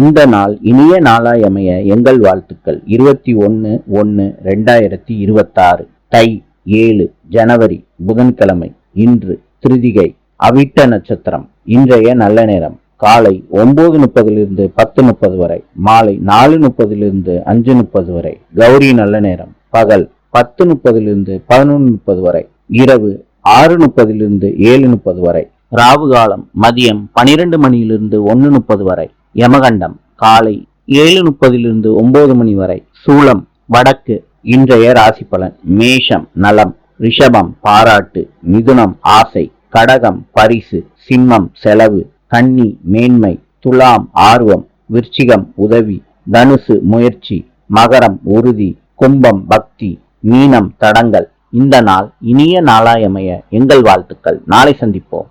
இந்த நாள் இனிய நாளாய் அமைய எங்கள் வாழ்த்துக்கள். இருபத்தி ஒன்று ஒன்று ரெண்டாயிரத்தி இருபத்தாறு. தை ஏழு ஜனவரி புதன்கிழமை இன்று திருதிகை அவிட்ட நட்சத்திரம் இன்றைய நல்ல நேரம். காலை ஒன்பது முப்பதிலிருந்து பத்து முப்பது வரை மாலை நாலு முப்பதிலிருந்து அஞ்சு முப்பது வரை கௌரி நல்ல நேரம். பகல் பத்து முப்பதிலிருந்து பதினொன்று முப்பது வரை இரவு ஆறு முப்பதிலிருந்து ஏழு முப்பது வரை ராவு காலம் மதியம் பனிரெண்டு மணியிலிருந்து ஒன்று முப்பது வரை யமகண்டம் காலை ஏழு முப்பதிலிருந்து ஒன்பது மணி வரை சூளம் வடக்கு இன்றைய ராசி பலன் மேஷம் நலம் ரிஷபம் பாராட்டு மிதுனம் ஆசை கடகம் பரிசு சிம்மம் செலவு கன்னி மேன்மை துலாம் ஆர்வம் விருச்சிகம் உதவி தனுசு முயற்சி மகரம் உறுதி கும்பம் பக்தி மீனம் தடங்கல் இந்த நாள் இனிய நாளாயமைய எங்கள் வாழ்த்துக்கள். நாளை சந்திப்போம்.